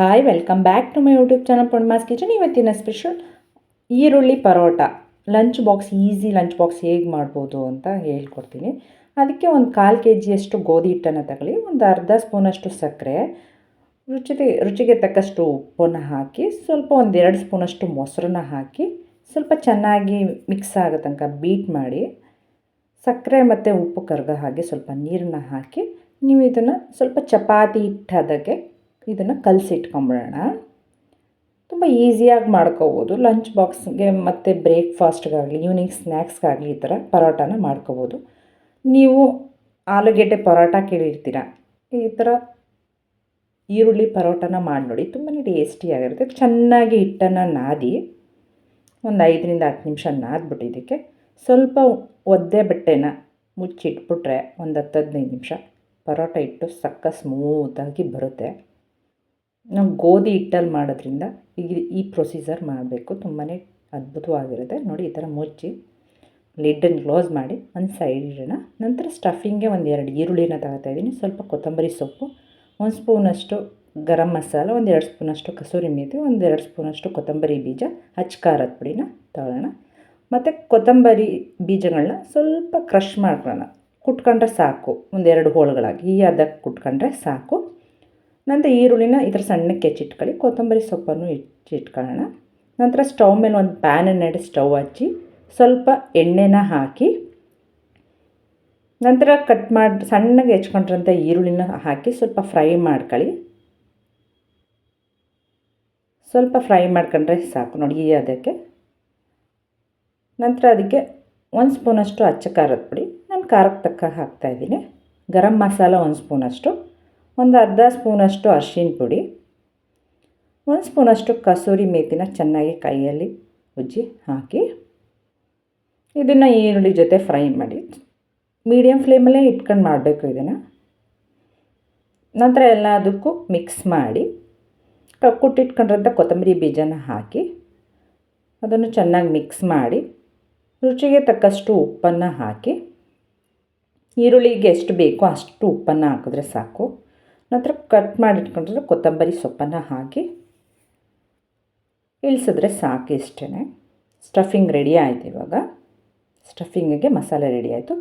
Hi welcome back to my YouTube channel ಪೊಣ್ಮಾಸ್ kitchen ಇವತ್ತಿನ special ಈರುಳ್ಳಿ paratha. Lunch box easy lunch box ಹೇಗೆ ಮಾಡ್ಬೋದು ಅಂತ ಹೇಳ್ಕೊಡ್ತೀನಿ. ಅದಕ್ಕೆ ಒಂದು ಕಾಲು ಕೆ ಜಿಯಷ್ಟು ಗೋಧಿ ಹಿಟ್ಟನ್ನು ತಗೊಳ್ಳಿ. ಒಂದು ಅರ್ಧ ಸ್ಪೂನಷ್ಟು ಸಕ್ಕರೆ. ರುಚಿಗೆ ರುಚಿಗೆ ತಕ್ಕಷ್ಟು ಉಪ್ಪನ್ನು ಹಾಕಿ, ಸ್ವಲ್ಪ ಒಂದೆರಡು ಸ್ಪೂನಷ್ಟು ಮೊಸರನ್ನ ಹಾಕಿ, ಸ್ವಲ್ಪ ಚೆನ್ನಾಗಿ ಮಿಕ್ಸ್ ಆಗೋ ತನಕ ಬೀಟ್ ಮಾಡಿ, ಸಕ್ಕರೆ ಮತ್ತು ಉಪ್ಪು ಕರ್ಗ ಹಾಗೆ ಸ್ವಲ್ಪ ನೀರನ್ನ ಹಾಕಿ, ನೀವು ಇದನ್ನು ಸ್ವಲ್ಪ ಚಪಾತಿ ಹಿಟ್ಟು ಇದನ್ನು ಕಲಸಿಟ್ಕೊಂಬಿಡೋಣ ತುಂಬ ಈಸಿಯಾಗಿ ಮಾಡ್ಕೋಬೋದು. ಲಂಚ್ ಬಾಕ್ಸ್ಗೆ ಮತ್ತು ಬ್ರೇಕ್ಫಾಸ್ಟ್ಗಾಗಲಿ, ಈವ್ನಿಂಗ್ ಸ್ನ್ಯಾಕ್ಸ್ಗಾಗಲಿ ಈ ಥರ ಪರೋಟಾನ ಮಾಡ್ಕೋಬೋದು. ನೀವು ಆಲೂಗೆಡ್ಡೆ ಪರೋಟ ಕೇಳಿರ್ತೀರ? ಈ ಥರ ಈರುಳ್ಳಿ ಪರೋಟನ ಮಾಡಿ ನೋಡಿ. ತುಂಬಾ ಟೇಸ್ಟಿಯಾಗಿರುತ್ತೆ. ಚೆನ್ನಾಗಿ ಹಿಟ್ಟನ್ನು ನಾದಿ ಒಂದು ಐದರಿಂದ ಹತ್ತು ನಿಮಿಷ ನಾದ್ಬಿಟ್ಟು ಇದಕ್ಕೆ ಸ್ವಲ್ಪ ಒದ್ದೆ ಬಟ್ಟೆನ ಮುಚ್ಚಿಟ್ಬಿಟ್ರೆ ಒಂದು ಹತ್ತು ಹದಿನೈದು ನಿಮಿಷ ಪರೋಟ ಇಟ್ಟು ಸಕ್ಕ ಸ್ಮೂತಾಗಿ ಬರುತ್ತೆ. ನಾವು ಗೋಧಿ ಹಿಟ್ಟಲ್ಲಿ ಮಾಡೋದ್ರಿಂದ ಈ ಈ ಪ್ರೊಸೀಜರ್ ಮಾಡಬೇಕು. ತುಂಬಾ ಅದ್ಭುತವಾಗಿರುತ್ತೆ. ನೋಡಿ, ಈ ಥರ ಮುಚ್ಚಿ ಲಿಡ್ಡನ್ನು ಕ್ಲೋಸ್ ಮಾಡಿ ಒಂದು ಸೈಡ್ ಇಡೋಣ. ನಂತರ ಸ್ಟಫಿಂಗ್ಗೆ ಒಂದು ಎರಡು ಈರುಳ್ಳಿನ ತಗೋತಾ ಇದ್ದೀನಿ. ಸ್ವಲ್ಪ ಕೊತ್ತಂಬರಿ ಸೊಪ್ಪು, ಒಂದು ಸ್ಪೂನಷ್ಟು ಗರಂ ಮಸಾಲ, ಒಂದು ಎರಡು ಸ್ಪೂನಷ್ಟು ಕಸೂರಿ ಮೇಥಿ ಒಂದು ಎರಡು ಸ್ಪೂನಷ್ಟು ಕೊತ್ತಂಬರಿ ಬೀಜ ಹಚ್ಚ ಖಾರದ ಪುಡಿನ ತಗೊಳ್ಳೋಣ ಮತ್ತು ಕೊತ್ತಂಬರಿ ಬೀಜಗಳನ್ನ ಸ್ವಲ್ಪ ಕ್ರಷ್ ಮಾಡ್ಕೊಳ್ಳೋಣ. ಕುಟ್ಕೊಂಡ್ರೆ ಸಾಕು. ಒಂದೆರಡು ಹೋಳುಗಳಾಗಿ ಈ ಅದಕ್ಕೆ ಕುಟ್ಕೊಂಡ್ರೆ ಸಾಕು. ನಂತರ ಈರುಳ್ಳಿನ ಈ ಥರ ಸಣ್ಣಕ್ಕೆ ಹೆಚ್ಚಿಟ್ಕೊಳ್ಳಿ, ಕೊತ್ತಂಬರಿ ಸೊಪ್ಪನ್ನು ಹೆಚ್ಚಿಟ್ಕೊಳ್ಳೋಣ ನಂತರ ಸ್ಟವ್ ಮೇಲೆ ಒಂದು ಪ್ಯಾನನ್ನು ಇಡಿ ಸ್ಟವ್ ಹಚ್ಚಿ, ಸ್ವಲ್ಪ ಎಣ್ಣೆನ ಹಾಕಿ, ನಂತರ ಕಟ್ ಮಾಡಿ, ಸಣ್ಣಗೆ ಹೆಚ್ಕೊಂಡಿರೋಂಥ ಈರುಳ್ಳಿನ ಹಾಕಿ ಸ್ವಲ್ಪ ಫ್ರೈ ಮಾಡ್ಕೊಳ್ಳಿ. ಸ್ವಲ್ಪ ಫ್ರೈ ಮಾಡ್ಕೊಂಡ್ರೆ ಸಾಕು ನೋಡಿ ಅದಕ್ಕೆ. ನಂತರ ಅದಕ್ಕೆ ಒಂದು ಸ್ಪೂನಷ್ಟು ಅಚ್ಚ ಖಾರದ ಪುಡಿ. ನಾನು ಖಾರಕ್ಕೆ ತಕ್ಕ ಹಾಕ್ತಾಯಿದ್ದೀನಿ ಗರಂ ಮಸಾಲ ಒಂದು ಸ್ಪೂನಷ್ಟು. ಒಂದು ಅರ್ಧ ಸ್ಪೂನಷ್ಟು ಅರ್ಶಿಣ ಪುಡಿ, ಒಂದು ಸ್ಪೂನಷ್ಟು ಕಸೂರಿ ಮೇಥಿನ ಚೆನ್ನಾಗಿ ಕೈಯಲ್ಲಿ ಉಜ್ಜಿ ಹಾಕಿ, ಇದನ್ನು ಈರುಳ್ಳಿ ಜೊತೆ ಫ್ರೈ ಮಾಡಿ ಮೀಡಿಯಮ್ ಫ್ಲೇಮಲ್ಲೇ ಇಟ್ಕೊಂಡು ಮಾಡಬೇಕು ಇದನ್ನು. ನಂತರ ಎಲ್ಲದಕ್ಕೂ ಮಿಕ್ಸ್ ಮಾಡಿ ಕುಟ್ಟಿಟ್ಕೊಂಡಿರೋಂಥ ಕೊತ್ತಂಬರಿ ಬೀಜನ ಹಾಕಿ, ಅದನ್ನು ಚೆನ್ನಾಗಿ ಮಿಕ್ಸ್ ಮಾಡಿ, ರುಚಿಗೆ ತಕ್ಕಷ್ಟು ಉಪ್ಪನ್ನು ಹಾಕಿ, ಈರುಳ್ಳಿಗೆ ಎಷ್ಟು ಬೇಕೋ ಅಷ್ಟು ಉಪ್ಪನ್ನು ಹಾಕಿದ್ರೆ ಸಾಕು. ನಂತರ ಕಟ್ ಮಾಡಿಟ್ಕೊಂಡಿರೋ ಕೊತ್ತಂಬರಿ ಸೊಪ್ಪನ್ನು ಹಾಕಿ ಇಳಿಸಿದ್ರೆ ಸಾಕು ಇಷ್ಟೇ ಸ್ಟಫಿಂಗ್ ರೆಡಿ ಆಯಿತು ಇವಾಗ. ಸ್ಟಫಿಂಗಿಗೆ ಮಸಾಲೆ ರೆಡಿ ಆಯಿತು.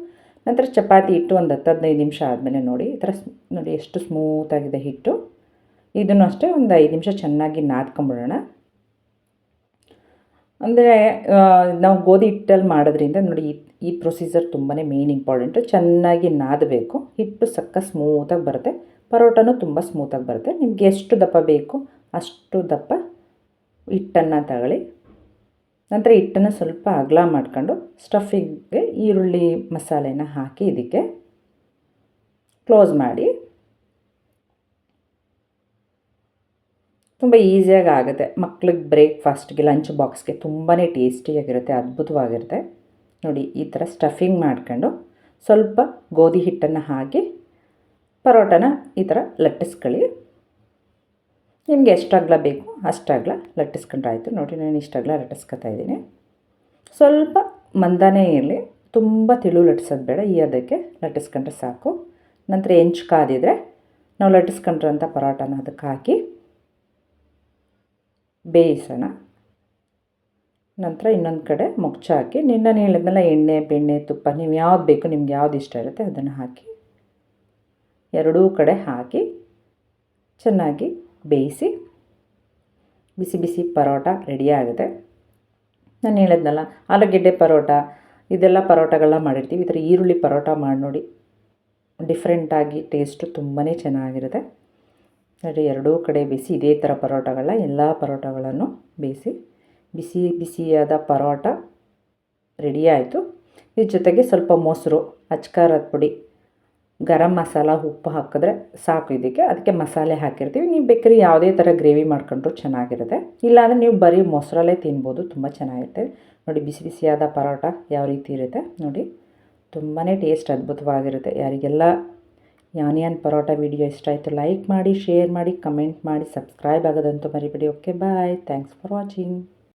ನಂತರ ಚಪಾತಿ ಹಿಟ್ಟು ಒಂದು ಹತ್ತು ಹದಿನೈದು ನಿಮಿಷ ಆದಮೇಲೆ ನೋಡಿ, ಈ ಥರ ನೋಡಿ ಎಷ್ಟು ಸ್ಮೂತಾಗಿದೆ ಹಿಟ್ಟು. ಇದನ್ನು ಅಷ್ಟೇ ಒಂದು ಐದು ನಿಮಿಷ ಚೆನ್ನಾಗಿ ನಾದ್ಕೊಂಬಿಡೋಣ. ಅಂದರೆ ನಾವು ಗೋಧಿ ಹಿಟ್ಟಲ್ಲಿ ಮಾಡೋದ್ರಿಂದ ನೋಡಿ, ಈ ಪ್ರೊಸೀಜರ್ ತುಂಬಾ ಮೇನ್ ಇಂಪಾರ್ಟೆಂಟು ಚೆನ್ನಾಗಿ ನಾದಬೇಕು. ಹಿಟ್ಟು ಸಕ್ಕ ಸ್ಮೂತಾಗಿ ಬರುತ್ತೆ. ಪರೋಟನೂ ತುಂಬ ಸ್ಮೂತಾಗಿ ಬರುತ್ತೆ. ನಿಮಗೆ ಎಷ್ಟು ದಪ್ಪ ಬೇಕು ಅಷ್ಟು ದಪ್ಪ ಹಿಟ್ಟನ್ನು ತಗೊಳ್ಳಿ. ನಂತರ ಹಿಟ್ಟನ್ನು ಸ್ವಲ್ಪ ಅಗಲ ಮಾಡ್ಕೊಂಡು ಸ್ಟಫಿಂಗ್ಗೆ ಈರುಳ್ಳಿ ಮಸಾಲೆನ ಹಾಕಿ ಇದಕ್ಕೆ ಕ್ಲೋಸ್ ಮಾಡಿ. ತುಂಬ ಈಸಿಯಾಗಿ ಆಗುತ್ತೆ. ಮಕ್ಳಿಗೆ ಬ್ರೇಕ್ಫಾಸ್ಟ್ಗೆ, ಲಂಚ್ ಬಾಕ್ಸ್ಗೆ ತುಂಬಾ ಟೇಸ್ಟಿಯಾಗಿರುತ್ತೆ, ಅದ್ಭುತವಾಗಿರುತ್ತೆ. ನೋಡಿ, ಈ ಥರ ಸ್ಟಫಿಂಗ್ ಮಾಡ್ಕೊಂಡು ಸ್ವಲ್ಪ ಗೋಧಿ ಹಿಟ್ಟನ್ನು ಹಾಕಿ ಪರೋಟನ ಈ ಥರ ಲಟ್ಟಿಸ್ಕೊಳ್ಳಿ. ನಿಮಗೆ ಎಷ್ಟು ಅಗಲ ಬೇಕು ಅಷ್ಟು ಅಗಲ ಲಟ್ಟಿಸ್ಕೊಂಡ್ರೆ ಆಯಿತು ನೋಡಿ ನಾನು ಇಷ್ಟು ಅಗಲ ಲಟ್ಟಿಸ್ಕೊತಾ ಇದ್ದೀನಿ. ಸ್ವಲ್ಪ ಮಂದನೇ ಇರಲಿ, ತುಂಬ ತಿಳು ಲಟ್ಟಿಸೋದು ಬೇಡ, ಈ ಅದಕ್ಕೆ ಲಟ್ಟಿಸ್ಕೊಂಡ್ರೆ ಸಾಕು. ನಂತರ ಹೆಂಚು ಕಾದಿದ್ರೆ ನಾವು ಲಟ್ಟಿಸ್ಕೊಂಡ್ರಂಥ ಪರೋಟನ ಅದಕ್ಕೆ ಹಾಕಿ ಬೇಯಿಸೋಣ. ನಂತರ ಇನ್ನೊಂದು ಕಡೆ ಮುಚ್ಚ ಹಾಕಿ ನಿನ್ನ ಹೇಳಿದ್ನಲ್ಲ ಎಣ್ಣೆ, ಬೆಣ್ಣೆ, ತುಪ್ಪ, ನೀವು ಯಾವ್ದು ಬೇಕು, ನಿಮ್ಗೆ ಯಾವ್ದು ಇಷ್ಟ ಇರುತ್ತೆ ಅದನ್ನು ಹಾಕಿ ಎರಡೂ ಕಡೆ ಹಾಕಿ ಚೆನ್ನಾಗಿ ಬೇಯಿಸಿ ಬಿಸಿ ಬಿಸಿ ಪರೋಟ ರೆಡಿಯಾಗಿದೆ ನಾನು ಹೇಳಿದ್ನಲ್ಲ, ಆಲೂಗೆಡ್ಡೆ ಪರೋಟ, ಇದೆಲ್ಲ ಪರೋಟಗಳನ್ನ ಮಾಡಿರ್ತೀವಿ. ಈ ಥರ ಈರುಳ್ಳಿ ಪರೋಟ ಮಾಡಿ ನೋಡಿ ಡಿಫ್ರೆಂಟಾಗಿ ಟೇಸ್ಟು ತುಂಬಾ ಚೆನ್ನಾಗಿರುತ್ತೆ. ನೋಡಿ, ಎರಡೂ ಕಡೆ ಬಿಸಿ ಇದೇ ಥರ ಪರೋಟಗಳ ಎಲ್ಲ ಪರೋಟಗಳನ್ನು ಬೇಯಿಸಿ ಬಿಸಿ ಬಿಸಿಯಾದ ಪರೋಟ ರೆಡಿಯಾಯಿತು ಇದ್ರ ಜೊತೆಗೆ ಸ್ವಲ್ಪ ಮೊಸರು, ಅಚ್ಕಾರದ ಪುಡಿ ಗರಂ ಮಸಾಲ ಉಪ್ಪು ಹಾಕಿದ್ರೆ ಸಾಕು ಇದಕ್ಕೆ. ಅದಕ್ಕೆ ಮಸಾಲೆ ಹಾಕಿರ್ತೀವಿ. ನೀವು ಬೇಕಾದ್ರೆ ಯಾವುದೇ ಥರ ಗ್ರೇವಿ ಮಾಡ್ಕೊಂಡ್ರು ಚೆನ್ನಾಗಿರುತ್ತೆ. ಇಲ್ಲಾಂದರೆ ನೀವು ಬರೀ ಮೊಸರಲ್ಲೇ ತಿನ್ಬೋದು. ತುಂಬ ಚೆನ್ನಾಗಿರುತ್ತೆ. ನೋಡಿ, ಬಿಸಿ ಬಿಸಿಯಾದ ಪರೋಟ ಯಾವ ರೀತಿ ಇರುತ್ತೆ ನೋಡಿ. ತುಂಬಾ ಟೇಸ್ಟ್ ಅದ್ಭುತವಾಗಿರುತ್ತೆ. ಯಾರಿಗೆಲ್ಲ ಯಾನಿಯಾನ್ ಪರೋಟ ವಿಡಿಯೋ ಇಷ್ಟ ಆಯಿತು ಲೈಕ್ ಮಾಡಿ, ಶೇರ್ ಮಾಡಿ, ಕಮೆಂಟ್ ಮಾಡಿ, ಸಬ್ಸ್ಕ್ರೈಬ್ ಆಗೋದಂತೂ ಮರಿಬೇಡಿ. Okay, bye. Thanks for watching.